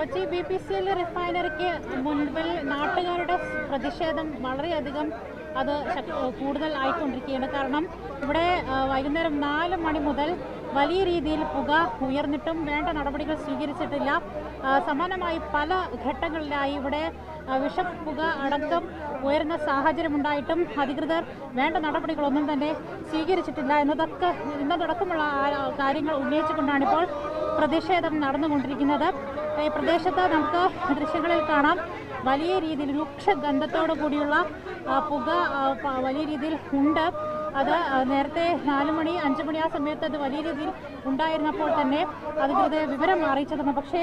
Kochi B P C L റിഫൈനറിക്ക് മുൻപിൽ നാട്ടുകാരുടെ പ്രതിഷേധം വളരെയധികം അത് കൂടുതൽ ആയിക്കൊണ്ടിരിക്കുകയാണ്. കാരണം ഇവിടെ വൈകുന്നേരം നാല് മണി മുതൽ വലിയ രീതിയിൽ പുക ഉയർന്നിട്ടും വേണ്ട നടപടികൾ സ്വീകരിച്ചിട്ടില്ല. സമാനമായി പല ഘട്ടങ്ങളിലായി ഇവിടെ വിഷപ്പുക അടക്കം ഉയരുന്ന സാഹചര്യമുണ്ടായിട്ടും അധികൃതർ വേണ്ട നടപടികളൊന്നും തന്നെ സ്വീകരിച്ചിട്ടില്ല എന്നതൊക്കെ എന്നതടക്കമുള്ള ആ- കാര്യങ്ങൾ ഉന്നയിച്ചുകൊണ്ടാണ് ഇപ്പോൾ പ്രതിഷേധം നടന്നുകൊണ്ടിരിക്കുന്നത്. ഈ പ്രദേശത്ത് നമുക്ക് ദൃശ്യങ്ങളിൽ കാണാം. വലിയ രീതിയിൽ രൂക്ഷഗന്ധത്തോടു കൂടിയുള്ള പുക വലിയ രീതിയിൽ ഉണ്ട്. അത് നേരത്തെ നാല് മണി അഞ്ച് മണി ആ സമയത്ത് അത് വലിയ രീതിയിൽ ഉണ്ടായിരുന്നപ്പോൾ തന്നെ അതിന്റെ വിവരം അറിയിച്ചതാണ്. പക്ഷേ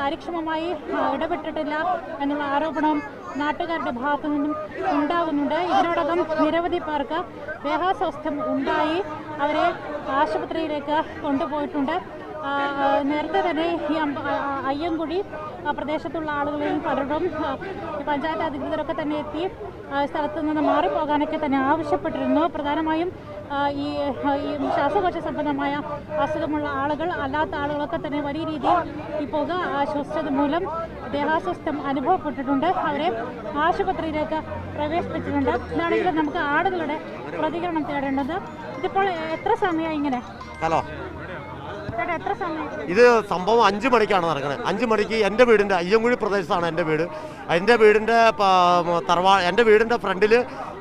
കാര്യക്ഷമമായി ഇടപെട്ടിട്ടില്ല എന്നുള്ള ആരോപണം നാട്ടുകാരുടെ ഭാഗത്തു നിന്നും ഉണ്ടാകുന്നുണ്ട്. ഇതിനോടകം നിരവധി പേർക്ക് ദേഹാസ്വാസ്ഥ്യം ഉണ്ടായി. അവരെ ആശുപത്രിയിലേക്ക് കൊണ്ടുപോയിട്ടുണ്ട്. നേരത്തെ തന്നെ ഈ ആ, പ്രദേശത്തുള്ള ആളുകളിൽ പലരും പഞ്ചായത്ത് അധികൃതരൊക്കെ തന്നെ എത്തി സ്ഥലത്തു നിന്ന് മാറിപ്പോകാനൊക്കെ തന്നെ ആവശ്യപ്പെട്ടിരുന്നു. പ്രധാനമായും ഈ ഈ ശ്വാസകോശ സംബന്ധമായ അസുഖമുള്ള ആളുകൾ അല്ലാത്ത ആളുകളൊക്കെ തന്നെ വലിയ രീതിയിൽ ഈ പുക ശ്വസിച്ചത് മൂലം ദേഹാസ്വസ്ഥം അനുഭവപ്പെട്ടിട്ടുണ്ട്. അവരെ ആശുപത്രിയിലേക്ക് പ്രവേശിപ്പിച്ചിട്ടുണ്ട്. ഇതാണെങ്കിലും നമുക്ക് ആളുകളുടെ പ്രതികരണം തേടേണ്ടത്. ഇതിപ്പോൾ എത്ര സമയമായി ഇങ്ങനെ? ഹലോ. ഇത് സംഭവം അഞ്ച് മണിക്കാണ് നടക്കുന്നത് അഞ്ച് മണിക്ക് എന്റെ വീടിന്റെ അയ്യങ്കുഴി പ്രദേശത്താണ് എന്റെ വീട്. എന്റെ വീടിന്റെ തറവാ എന്റെ വീടിന്റെ ഫ്രണ്ടിൽ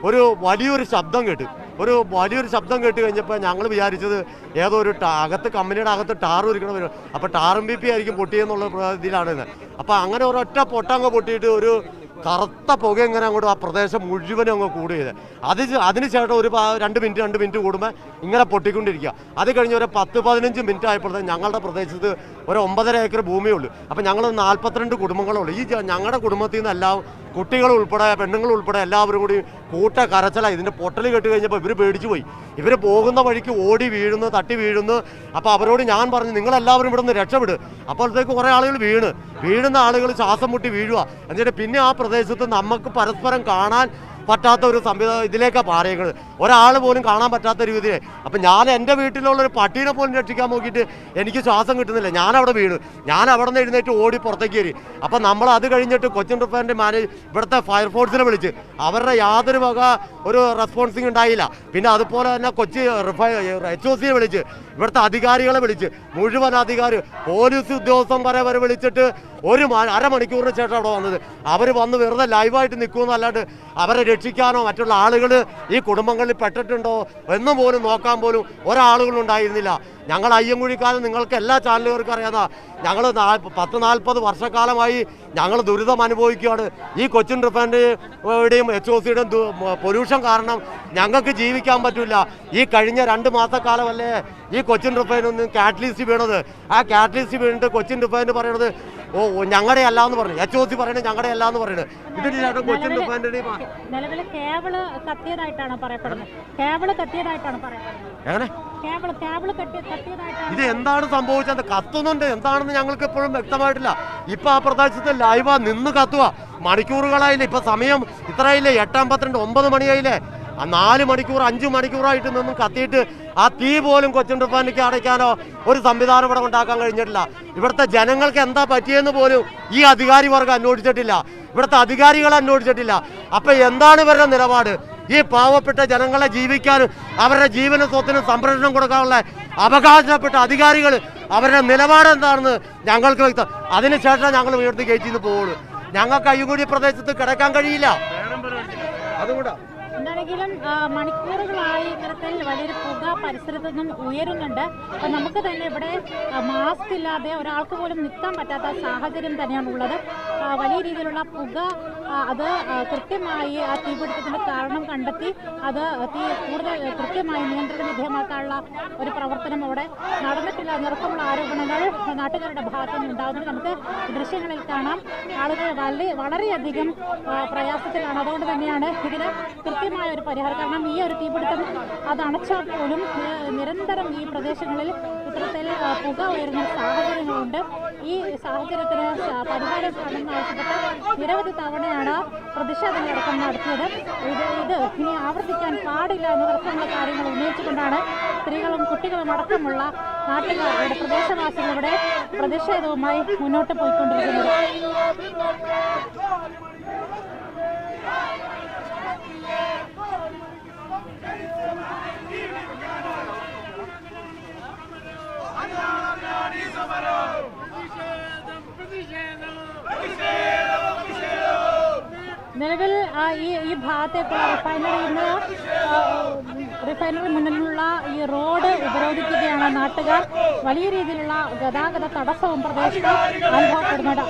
ഒരു വലിയൊരു ശബ്ദം കേട്ടു. ഒരു വലിയൊരു ശബ്ദം കേട്ട് കഴിഞ്ഞപ്പോൾ ഞങ്ങൾ വിചാരിച്ചത് ഏതോ ഒരു അകത്ത് കമ്പനിയുടെ അകത്ത് ടാർ ഒരുക്കണ വരും അപ്പോൾ ടാറും ബി പി ആയിരിക്കും പൊട്ടിയെന്നുള്ള ഇതിലാണ് ഇത് അപ്പോൾ അങ്ങനെ ഒരൊറ്റ പൊട്ടങ്ങ് പൊട്ടിയിട്ട് ഒരു കറുത്ത പുക ഇങ്ങനെ അങ്ങോട്ട് ആ പ്രദേശം മുഴുവനും അങ്ങ് കൂടുകയത് അത് അതിനുശേഷം അതിന് ശേഷം ഒരു രണ്ട് മിനിറ്റ് രണ്ട് മിനിറ്റ് കൂടുമ്പോൾ ഇങ്ങനെ പൊട്ടിക്കൊണ്ടിരിക്കുക. അത് കഴിഞ്ഞ് ഒരു പത്ത് പതിനഞ്ച് മിനിറ്റ് ആയപ്പോഴത്തേക്ക് ഞങ്ങളുടെ പ്രദേശത്ത് ഒരു ഒമ്പതര ഏക്കർ ഭൂമിയേ ഉള്ളൂ. അപ്പോൾ ഞങ്ങൾ നാൽപ്പത്തിരണ്ട് കുടുംബങ്ങളുള്ളൂ ഈ ഞങ്ങളുടെ കുടുംബത്തിൽ നിന്ന് എല്ലാം കുട്ടികൾ ഉൾപ്പെടെ പെണ്ണുങ്ങൾ ഉൾപ്പെടെ എല്ലാവരും കൂടി കൂട്ട കരച്ചല ഇതിന്റെ പൊട്ടൽ കെട്ടി കഴിഞ്ഞപ്പോൾ ഇവർ പേടിച്ചു പോയി. ഇവർ പോകുന്ന വഴിക്ക് ഓടി വീഴുന്നു തട്ടി വീഴുന്നു. അപ്പോൾ അവരോട് ഞാൻ പറഞ്ഞു നിങ്ങളെല്ലാവരും ഇവിടെ നിന്ന് രക്ഷപ്പെടും. അപ്പോഴത്തേക്ക് കുറേ ആളുകൾ വീണ്. വീഴുന്ന ആളുകൾ ശ്വാസം മുട്ടി വീഴുക എന്നിട്ട് പിന്നെ ആ പ്രദേശത്ത് നമുക്ക് പരസ്പരം കാണാൻ പറ്റാത്ത ഒരു സംവിധാനം ഇതിലേക്കാണ് പാറിയേക്കുന്നത് ഒരാൾ പോലും കാണാൻ പറ്റാത്ത രീതിയിൽ അപ്പം ഞാൻ എന്റെ വീട്ടിലുള്ള ഒരു പട്ടീനെ പോലും രക്ഷിക്കാൻ നോക്കിയിട്ട് എനിക്ക് ശ്വാസം കിട്ടുന്നില്ല. ഞാൻ അവിടെ വീണു. ഞാൻ അവിടെ നിന്ന് എഴുന്നേറ്റ് ഓടി പുറത്തേക്ക് കയറി. അപ്പം നമ്മൾ അത് കഴിഞ്ഞിട്ട് കൊച്ചിൻ റിഫൈനറി മാനേജ് ഇവിടുത്തെ ഫയർഫോഴ്സിനെ വിളിച്ച്. അവരുടെ യാതൊരു വക ഒരു റെസ്പോൺസിങ് ഉണ്ടായില്ല. പിന്നെ അതുപോലെ തന്നെ കൊച്ചി റിഫൈ എച്ച് ഒ സിയെ വിളിച്ച്. ഇവിടുത്തെ അധികാരികളെ വിളിച്ച്. മുഴുവൻ അധികാരി പോലീസ് ഉദ്യോഗസ്ഥൻ വരെ വരെ വിളിച്ചിട്ട് ഒരു അരമണിക്കൂറിന് ശേഷം അവിടെ വന്നത്. അവർ വന്ന് വെറുതെ ലൈവായിട്ട് നിൽക്കുമെന്നല്ലാണ്ട് അവരെ രക്ഷിക്കാനോ മറ്റുള്ള ആളുകൾ ഈ കുടുംബങ്ങളിൽ പെട്ടിട്ടുണ്ടോ എന്ന് പോലും നോക്കാൻ പോലും ഒരാളുകളും ഉണ്ടായിരുന്നില്ല ഞങ്ങൾ അയ്യങ്കുഴിക്കാലം നിങ്ങൾക്ക് എല്ലാ ചാനലുകാർക്കും അറിയാവുന്ന ഞങ്ങൾ പത്ത് നാൽപ്പത് വർഷക്കാലമായി ഞങ്ങൾ ദുരിതം അനുഭവിക്കുകയാണ്. ഈ കൊച്ചിൻ റിഫൈനറിയുടെയും എച്ച് ഒ സിയുടെയും പൊല്യൂഷൻ കാരണം ഞങ്ങൾക്ക് ജീവിക്കാൻ പറ്റില്ല. ഈ കഴിഞ്ഞ രണ്ട് മാസക്കാലമല്ലേ ഈ കൊച്ചിൻ റിഫൈനറിൽ നിന്ന് കാറ്റലിസ്റ്റ് വീണത്. ആ കാറ്റലിസ്റ്റ് വീണിട്ട് കൊച്ചിൻ റിഫൈനറി പറയണത് ഓ ഞങ്ങളുടെ അല്ല എന്ന് പറഞ്ഞു. എച്ച് ഒ സി പറയണത് ഞങ്ങളുടെ അല്ല എന്ന് പറയുന്നത് ഇതിന് കൊച്ചിൻ റിഫൈനറി നിലവിൽ കേബിൾ കത്തിയതായിട്ടാണ് പറയപ്പെടുന്നത്. കേബിൾ കത്തിയതായിട്ടാണ് പറയപ്പെടുന്നത്. എങ്ങനെ? ഇത് എന്താണ് സംഭവിച്ചത്? കത്തുന്നുണ്ട്. എന്താണെന്ന് ഞങ്ങൾക്ക് ഇപ്പോഴും വ്യക്തമായിട്ടില്ല. ഇപ്പൊ ആ പ്രദേശത്ത് ലൈവാ നിന്ന് കത്തുക മണിക്കൂറുകളായില്ലേ? ഇപ്പൊ സമയം ഇത്രയില്ലേ? എട്ടാം പന്ത്രണ്ട് ഒമ്പത് മണിയായില്ലേ? ആ നാല് മണിക്കൂർ അഞ്ച് മണിക്കൂറായിട്ട് നിന്നും കത്തിയിട്ട് ആ തീ പോലും കൊച്ചിൻ റിഫൈനറിക്ക് അടയ്ക്കാനോ ഒരു സംവിധാനം ഇവിടെ ഉണ്ടാക്കാൻ കഴിഞ്ഞിട്ടില്ല. ഇവിടുത്തെ ജനങ്ങൾക്ക് എന്താ പറ്റിയെന്ന് പോലും ഈ അധികാരി വർഗം അന്വേഷിച്ചിട്ടില്ല. ഇവിടുത്തെ അധികാരികൾ അന്വേഷിച്ചിട്ടില്ല. അപ്പൊ എന്താണ് ഇവരുടെ നിലപാട്? ഈ പാവപ്പെട്ട ജനങ്ങളെ ജീവിക്കാനും അവരുടെ ജീവന സ്വത്തിനും സംരക്ഷണം കൊടുക്കാനുള്ള അവകാശപ്പെട്ട അധികാരികൾ അവരുടെ നിലപാട് എന്താണെന്ന് ഞങ്ങൾക്ക് വ്യക്തം അതിനുശേഷം ഞങ്ങൾ ഉയർത്തി കയറ്റിന്ന് പോവുള്ളൂ. ഞങ്ങൾക്ക് അയ്യങ്കുടി പ്രദേശത്ത് കിടക്കാൻ കഴിയില്ല. അതുകൊണ്ടാ ആ, മണിക്കൂറുകളായി ഇത്തരത്തിൽ വലിയൊരു പുക പരിസരത്തു നിന്നും ഉയരുന്നുണ്ട്. അപ്പം നമുക്ക് തന്നെ ഇവിടെ മാസ്ക് ഇല്ലാതെ ഒരാൾക്ക് പോലും നിൽക്കാൻ പറ്റാത്ത സാഹചര്യം തന്നെയാണ് ഉള്ളത്. വലിയ രീതിയിലുള്ള പുക അത് കൃത്യമായി ആ തീപിടുത്തത്തിന് കാരണം കണ്ടെത്തി അത് തീ കൂടുതൽ കൃത്യമായി നിയന്ത്രണ വിധേയമാക്കാനുള്ള ഒരു പ്രവർത്തനം അവിടെ നടന്നിട്ടില്ല. നിർത്തമുള്ള ആരോപണങ്ങൾ നാട്ടുകാരുടെ ഭാഗത്തു നിന്ന് ഉണ്ടാകുന്നത് നമുക്ക് ദൃശ്യങ്ങളിൽ കാണാം. ആളുകൾ വളരെ വളരെയധികം പ്രയാസത്തിലാണ്. അതുകൊണ്ട് തന്നെയാണ് ഇതിന് കൃത്യമായ ഒരു പരിഹാരം. കാരണം ഈ ഒരു തീപിടുത്തം അത് അണച്ചാൽ പോലും നിരന്തരം ഈ പ്രദേശങ്ങളിൽ ഇത്തരത്തിൽ പുക ഉയരുന്ന സാഹചര്യങ്ങളുണ്ട്. ഈ സാഹചര്യത്തിന് പരിഹാരം കാണുന്ന നിരവധി തവണയാണ് പ്രതിഷേധങ്ങളടക്കം നടത്തിയത്. ഇത് ഇത് ഇനി ആവർത്തിക്കാൻ പാടില്ല എന്നതടക്കമുള്ള കാര്യങ്ങൾ ഉന്നയിച്ചുകൊണ്ടാണ് സ്ത്രീകളും കുട്ടികളും അടക്കമുള്ള നാട്ടുകാരുടെ പ്രദേശവാസികളുടെ പ്രതിഷേധവുമായി മുന്നോട്ട് പോയിക്കൊണ്ടിരിക്കുന്നത്. നിലവിൽ ഈ ഈ ഭാഗത്തേക്കുള്ള റിഫൈനറിന്ന് റിഫൈനറി മുന്നിലുള്ള ഈ റോഡ് ഉപരോധിക്കുകയാണ് നാട്ടുകാർ. വലിയ രീതിയിലുള്ള ഗതാഗത തടസ്സവും പ്രദേശത്ത് അനുഭവപ്പെടുന്നുണ്ട്.